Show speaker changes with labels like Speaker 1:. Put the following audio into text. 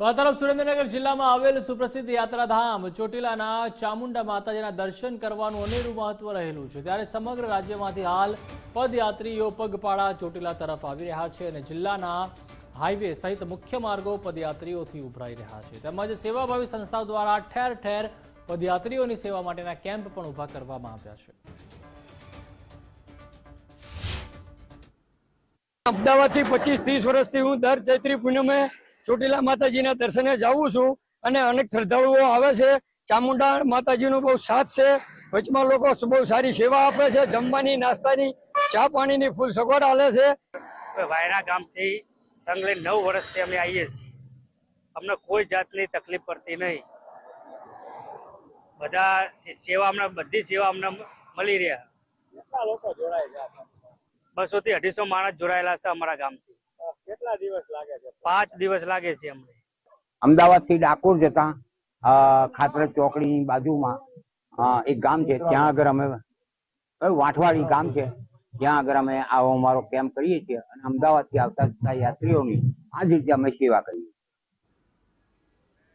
Speaker 1: તો આ તરફ સુરેન્દ્રનગર જિલ્લામાં આવેલ સુપ્રસિદ્ધ યાત્રાધામ ચોટીલાના ચામુંડા માતાજીના દર્શન કરવાનું અનેરું મહત્વ રહેલું છે. ત્યારે સમગ્ર રાજ્યમાંથી હાલ પદયાત્રીઓ પગપાળા ચોટીલા તરફ આવી રહ્યા છે અને જિલ્લાના હાઈવે સહિત મુખ્ય માર્ગો પદયાત્રીઓથી ઉભરાઈ રહ્યા છે. તેમજ સેવાભાવી સંસ્થાઓ દ્વારા ઠેર ઠેર પદયાત્રીઓની સેવા માટેના કેમ્પ પણ ઊભા કરવામાં આવ્યા છે.
Speaker 2: અમદાવાદથી પચીસ ત્રીસ વર્ષથી હું દર ચૈત્રી પૂનમે ચોટીલા માતાજીના દર્શને જાઉં છું અને અનેક શ્રદ્ધાળુઓ આવે છે. ચામુંડા માતાજીનો બહુ સાથ છે. વચમાં લોકો બહુ સારી સેવા આપે છે. જમવાની નાસ્તાની ચા પાણીની ફૂલ સગવડ આલે છે.
Speaker 3: વાયરા ગામથી સંગલે નવ વર્ષથી અમે આવીએ છીએ. અમને કોઈ જાતની તકલીફ પડતી નહીં. બધા સેવા અમને બધી સેવા અમને મળી રહ્યા. બસો થી અઢીસો માણસ જોડાયેલા છે અમારા ગામથી. કેટલા પાંચ દિવસ લાગે છે અમને.
Speaker 4: અમદાવાદથી ડાકોર જતા ખાતર ચોકડી ચોકડીની બાજુમાં એક ગામ છે ત્યાં આગળ અમે વાંઠવાડી ગામ છે ત્યાં આગળ અમે આવો અમારો કેમ્પ કરીએ છીએ અને અમદાવાદથી આવતા જતા યાત્રીઓની આ જ રીતે અમે સેવા કરીએ